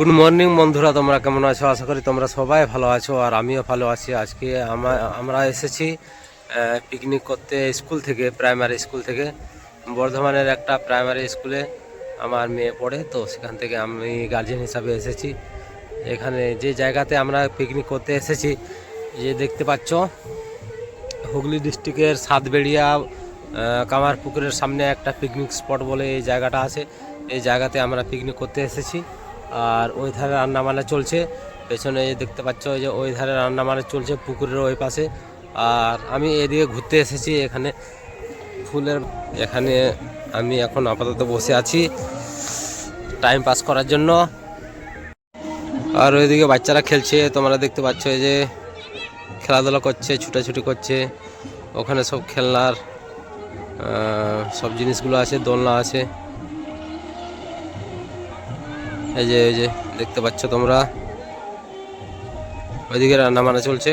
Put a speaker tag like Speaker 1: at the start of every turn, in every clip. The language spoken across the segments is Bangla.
Speaker 1: গুড মর্নিং বন্ধুরা তোমরা কেমন আছো? আশা করি তোমরা সবাই ভালো আছো আর আমিও ভালো আছি। আজকে আমা- আমরা এসেছি পিকনিক করতে স্কুল থেকে প্রাইমারি স্কুল থেকে। বর্ধমানের একটা প্রাইমারি স্কুলে আমার মেয়ে পড়ে তো সেখান থেকে আমি গার্জেন হিসাবে এসেছি। এখানে যে জায়গাতে আমরা পিকনিক করতে এসেছি যে দেখতে পাচ্ছ হুগলি ডিস্ট্রিক্টের সাতবেড়িয়া আহ, কামারপুকুরের সামনে একটা পিকনিক স্পট বলে এই জায়গাটা আছে। এই জায়গাতে আমরা পিকনিক করতে এসেছি। আর ওই ধারে রান্না বান্না চলছে। পেছনে দেখতে পাচ্ছ যে ওই ধারে রান্না বান্না চলছে পুকুরের ওই পাশে। আর আমি এদিকে ঘুরতে এসেছি এখানে ফুলের এখানে আমি এখন আপাতত বসে আছি টাইম পাস করার জন্য। আর ওইদিকে বাচ্চারা খেলছে, তোমরা দেখতে পাচ্ছ যে খেলাধুলা করছে, ছুটাছুটি করছে। ওখানে সব খেলনার সব জিনিসগুলো আছে, দোলনা আছে। এই যে এই যে, দেখতে পাচ্ছ তোমরা? ওইদিকে রান্না বান্না চলছে।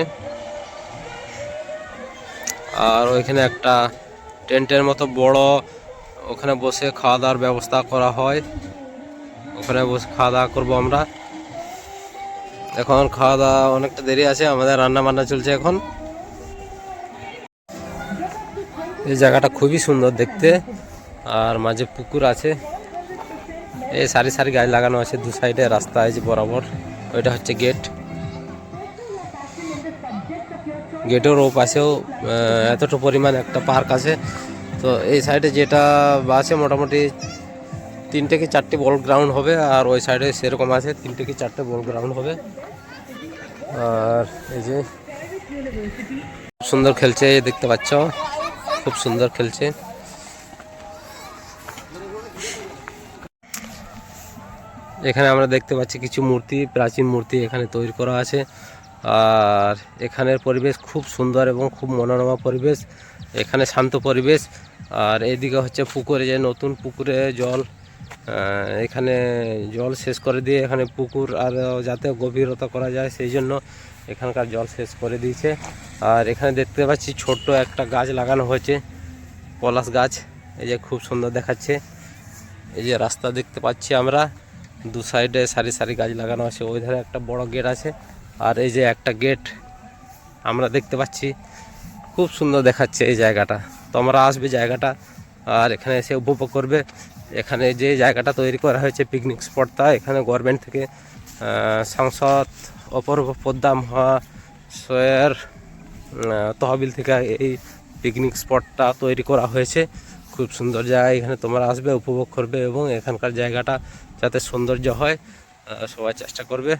Speaker 1: আর ওইখানে একটা টেন্টের মতো বড়, ওখানে বসে খাওয়া দাওয়ার ব্যবস্থা করা হয়। ওখানে বসে খাওয়া দাওয়া করব আমরা। এখন খাওয়া দাওয়া অনেকটা দেরি আছে, আমাদের রান্না বান্না চলছে এখন। এই জায়গাটা খুবই সুন্দর দেখতে। আর মাঝে পুকুর আছে। এই সারি সারি গাছ লাগানো আছে দু সাইডে রাস্তা আছে বরাবর। ওইটা হচ্ছে গেট। গেটের ও পাশেও আহ, এতটুকু পরিমাণ একটা পার্ক আছে। তো এই সাইডে যেটা আছে মোটামুটি তিনটে কি চারটে বল গ্রাউন্ড হবে আর ওই সাইডে সেরকম আছে তিনটে কি চারটে বল গ্রাউন্ড হবে। আর এই যে সুন্দর খেলছে দেখতে পাচ্ছ? খুব সুন্দর খেলছে। এখানে আমরা দেখতে পাচ্ছি কিছু মূর্তি, প্রাচীন মূর্তি এখানে তৈরি করা আছে। আর এখানের পরিবেশ খুব সুন্দর এবং খুব মনোরমা পরিবেশ, এখানে শান্ত পরিবেশ। আর এদিকে হচ্ছে পুকুরে যে নতুন পুকুরে জল এখানে জল শেষ করে দিয়ে এখানে পুকুর আর যাতে গভীরতা করা যায় সেই জন্য এখানকার জল শেষ করে দিয়েছে। আর এখানে দেখতে পাচ্ছি ছোট্ট একটা গাছ লাগানো হয়েছে, পলাশ গাছ। এই যে খুব সুন্দর দেখাচ্ছে। এই যে রাস্তা দেখতে পাচ্ছি আমরা। দু সাইডে সারি সারি গাছ লাগানো আছে ওই ধারে একটা বড় গেট আছে আর এই যে একটা গেট আমরা দেখতে পাচ্ছি। খুব সুন্দর দেখাচ্ছে এই জায়গাটা। তোমরা আসবে জায়গাটা আর এখানে এসে উপভোগ করবে। এখানে যে জায়গাটা তৈরি করা হয়েছে পিকনিক স্পটটা এখানে গভর্নমেন্ট থেকে সাংসদ অপূর্ব পদ্মা মহাশয়ের তহবিল থেকে এই পিকনিক স্পটটা তৈরি করা হয়েছে। খুব সুন্দর জায়গা এখানে তোমরা আসবে, উপভোগ করবে এবং এখানকার জায়গাটা যাতে সৌন্দর্য হয় সবাই চেষ্টা করবে।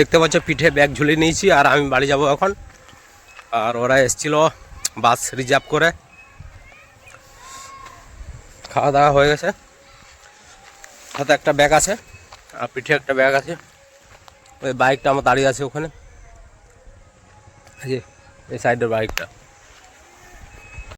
Speaker 1: দেখতে পাচ্ছ, পিঠে ব্যাগ ঝুলিয়ে নিয়েছি, আর আমি বাড়ি যাব এখন। আর ওরা এসছিল বাস রিজার্ভ করে। খাওয়া দাওয়া হয়ে গেছে। হাতে একটা ব্যাগ আছে, আর পিঠে একটা ব্যাগ আছে। ওই বাইকটা আমার দাঁড়িয়ে আছে ওখানে। এই সাইডের বাইকটা।